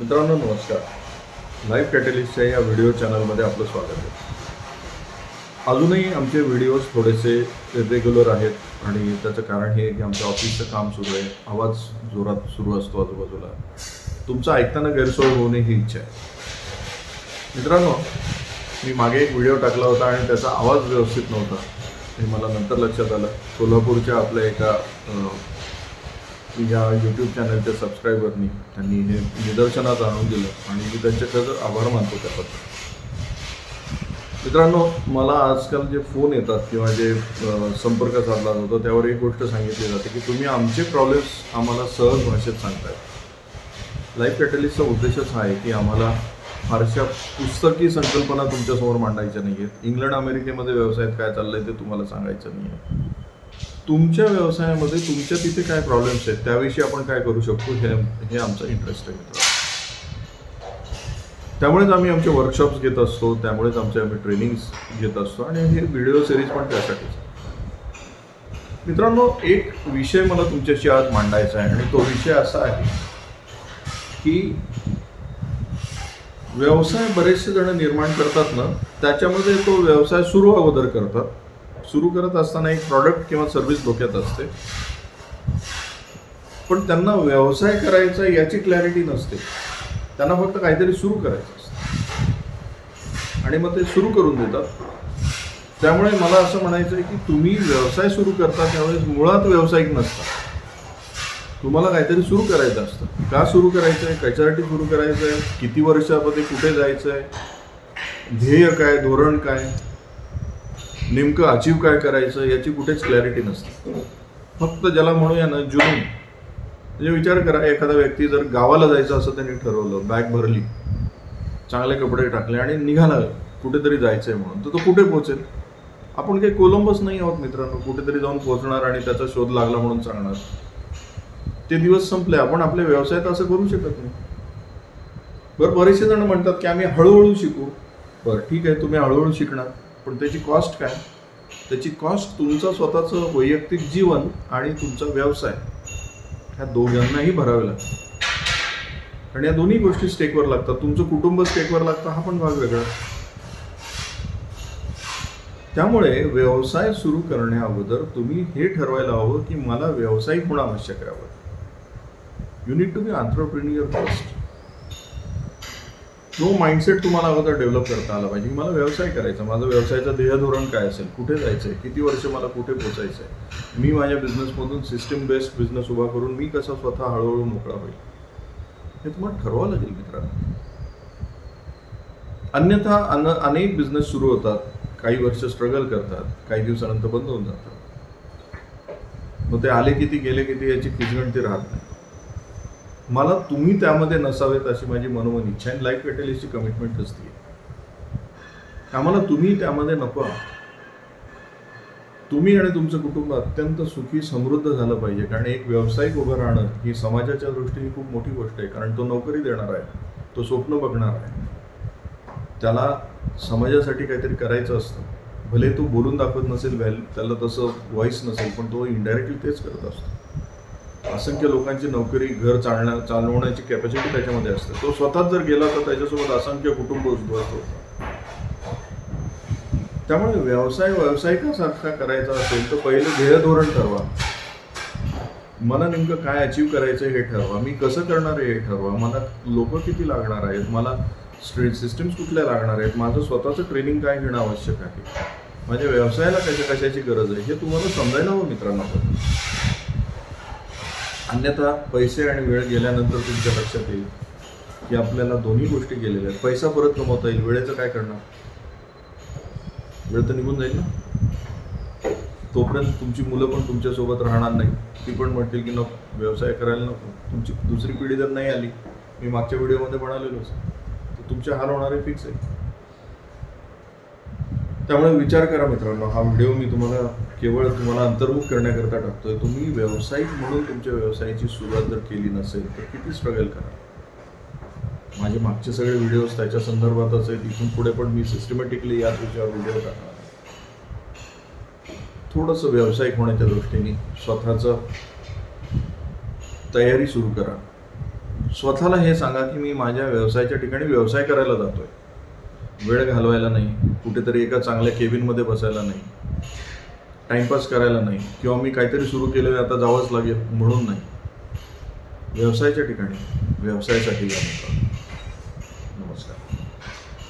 मित्रांनो नमस्कार. लाईव्ह कॅटलिस्टच्या या व्हिडिओ चॅनलमध्ये आपलं स्वागत आहे. अजूनही आमचे व्हिडिओज थोडेसे रेग्युलर आहेत आणि त्याचं कारण हे की आमच्या ऑफिसचं काम सुरू आहे. आवाज जोरात सुरू असतो आजूबाजूला. तुमचं ऐकताना गैरसोय होऊ नये ही इच्छा आहे. मित्रांनो मी मागे एक व्हिडिओ टाकला होता आणि त्याचा आवाज व्यवस्थित नव्हता. हे मला नंतर लक्षात आलं. कोल्हापूरच्या आपल्या एका की ह्या यूट्यूब चॅनलच्या सबस्क्रायबरनी त्यांनी हे निदर्शनात आणून दिलं. आणि मी त्यांचे खरंच आभार मानतो त्याबद्दल. मित्रांनो मला आजकाल जे फोन येतात किंवा जे संपर्क साधला जातो त्यावर एक गोष्ट सांगितली जाते की तुम्ही आमचे प्रॉब्लेम्स आम्हाला सहज भाषेत सांगताय. लाईफ कॅटलिस्टचा उद्देशच हा आहे की आम्हाला फारशा पुस्तकी संकल्पना तुमच्यासमोर मांडायच्या नाही आहेत इंग्लंड अमेरिकेमध्ये व्यवसायात काय चाललं आहे ते तुम्हाला सांगायचं नाही आहे तुमच्या व्यवसायामध्ये तुमच्या तिथे काय प्रॉब्लेम्स आहेत? त्याविषयी आपण काय करू शकतो? हे हे आमचा इंटरेस्ट आहे मित्र त्यामुळेच आम्ही आमचे वर्कशॉप्स घेत असतो. त्यामुळेच आमचे आम्ही ट्रेनिंग्स घेत असतो. आणि हे व्हिडिओ सिरीज पण त्यासाठीच. मित्रांनो एक विषय मला तुमच्याशी आज मांडायचा आहे. आणि तो विषय असा आहे की व्यवसाय बरेचसे जण निर्माण करतात ना त्याच्यामध्ये तो व्यवसाय सुरू अगोदर करतात. सुरू करत असताना एक प्रॉडक्ट किंवा सर्व्हिस डोक्यात असते. पण त्यांना व्यवसाय करायचा याची क्लॅरिटी नसते. त्यांना फक्त काहीतरी सुरू करायचं असतं. आणि मग ते सुरू करून देतात. त्यामुळे मला असं म्हणायचं आहे की तुम्ही व्यवसाय सुरू करता त्यावेळेस मुळात व्यावसायिक नसता. तुम्हाला काहीतरी सुरू करायचं असतं. का सुरू करायचं आहे कशासाठी सुरू करायचं आहे किती वर्षामध्ये कुठे जायचं आहे ध्येय काय? धोरण काय? नेमकं अचीव काय करायचं याची कुठेच क्लॅरिटी नसते. फक्त ज्याला म्हणूया ना जुनून. म्हणजे विचार करा एखादा व्यक्ती जर गावाला जायचं असं त्यांनी ठरवलं बॅग भरली चांगले कपडे टाकले आणि निघाला कुठेतरी जायचंय म्हणून तर तो कुठे पोहोचेल? आपण काही कोलंबस नाही आहोत मित्रांनो कुठेतरी जाऊन पोहोचणार आणि त्याचा शोध लागला म्हणून सांगणार. ते दिवस संपले आपण आपल्या व्यवसायात असं करू शकत नाही. बरं बरेचसे जण म्हणतात की आम्ही हळूहळू शिकू. बरं ठीक आहे तुम्ही हळूहळू शिकणार. पण त्याची कॉस्ट काय? त्याची कॉस्ट तुमचं स्वतःचं वैयक्तिक जीवन आणि तुमचा व्यवसाय. ह्या दोघांनाही भरावे लागतात. आणि या दोन्ही गोष्टी स्टेकवर लागतात. तुमचं कुटुंब स्टेकवर लागतं हा पण भाग वेगळा. त्यामुळे व्यवसाय सुरू करण्या अगोदर तुम्ही हे ठरवायला हवं की मला व्यावसायिक होणं आवश्यक आहे you need to be entrepreneur first तो माइंडसेट तुम्हाला अगोदर डेव्हलप करता आला पाहिजे मला व्यवसाय करायचा माझं व्यवसायाचं ध्येय धोरण काय असेल कुठे जायचं आहे किती वर्ष मला कुठे पोचायचं आहे मी माझ्या बिझनेसमधून सिस्टम बेस्ड बिझनेस उभा करून मी कसा स्वतः हळूहळू मोकळा होईल? हे तुम्हाला ठरवावं लागेल मित्रांनो. अन्यथा अन अनेक बिझनेस सुरू होतात काही वर्ष स्ट्रगल करतात काही दिवसानंतर बंद होऊन जातात. मग ते आले किती गेले किती याची किचगणती राहत नाही. मला तुम्ही त्यामध्ये नसावेत अशी माझी मनोमन इच्छा आणि लाईफ कॅटलिस्टची कमिटमेंट असते. आम्हाला तुम्ही त्यामध्ये नको. तुम्ही आणि तुमचं कुटुंब अत्यंत सुखी समृद्ध झालं पाहिजे. कारण एक व्यावसायिक उभं राहणं ही समाजाच्या दृष्टीने खूप मोठी गोष्ट आहे. कारण तो नोकरी देणार आहे. तो स्वप्न बघणार आहे. त्याला समाजासाठी काहीतरी करायचं असतं. भले तो बोलून दाखवत नसेल व्हॅल त्याला तसं व्हॉइस नसेल पण तो इनडायरेक्टली तेच करत असतो. असंख्य लोकांची नोकरी घर चालण्या चालवण्याची कॅपॅसिटी त्याच्यामध्ये असते. तो स्वतःच जर गेला तर त्याच्यासोबत असंख्य कुटुंब उद्ध्वस्त होतं त्यामुळे व्यवसाय व्यावसायिकासारखा करायचा असेल तर पहिलं ध्येय धोरण ठरवा. मला नेमकं काय अचीव करायचं हे ठरवा. मी कसं करणार आहे हे ठरवा. मला लोक किती लागणार आहेत? मला स्ट्रीट सिस्टम्स कुठल्या लागणार आहेत? माझं स्वतःचं ट्रेनिंग काय घेणं आवश्यक आहे? माझ्या व्यवसायाला कशा कशाची गरज आहे? हे तुम्हाला समजायला हवं मित्रांनो. अन्यथा पैसे आणि वेळ गेल्यानंतर तुमच्या लक्षात येईल की आपल्याला दोन्ही गोष्टी केलेल्या आहेत. पैसा परत कमवता येईल. वेळेचं काय करणार? वेळ तर निघून जाईल ना? तोपर्यंत तुमची मुलं पण तुमच्यासोबत राहणार नाही. ती पण म्हणतील की नको व्यवसाय करायला नको. तुमची दुसरी पिढी जर नाही आली मी मागच्या व्हिडिओमध्ये म्हणालेलोच तर तुमचे हाल होणारे फिक्स आहे. त्यामुळे विचार करा मित्रांनो हा व्हिडिओ मी तुम्हाला केवळ तुम्हाला अंतर्मुख करण्याकरता टाकतोय. तुम्ही व्यावसायिक म्हणून तुमच्या व्यवसायाची सुरुवात जर केली नसेल तर किती स्ट्रगल करा? माझे मागचे सगळे व्हिडिओज त्याच्या संदर्भातच आहेत. इथून पुढे पण मी सिस्टमॅटिकली याच विषयावर व्हिडिओ टाकणार थोडंसं व्यावसायिक होण्याच्या दृष्टीने स्वतःचं तयारी सुरू करा. स्वतःला हे सांगा की मी माझ्या व्यवसायाच्या ठिकाणी व्यवसाय करायला जातोय. वेळ घालवायला नाही. कुठेतरी एका चांगल्या केबिनमध्ये बसायला नाही. टाइमपास करायला नाही किंवा मी काहीतरी सुरू केलं आहे आता जावंच लागेल म्हणून नाही. व्यवसायाच्या ठिकाणी व्यवसायासाठी जाणं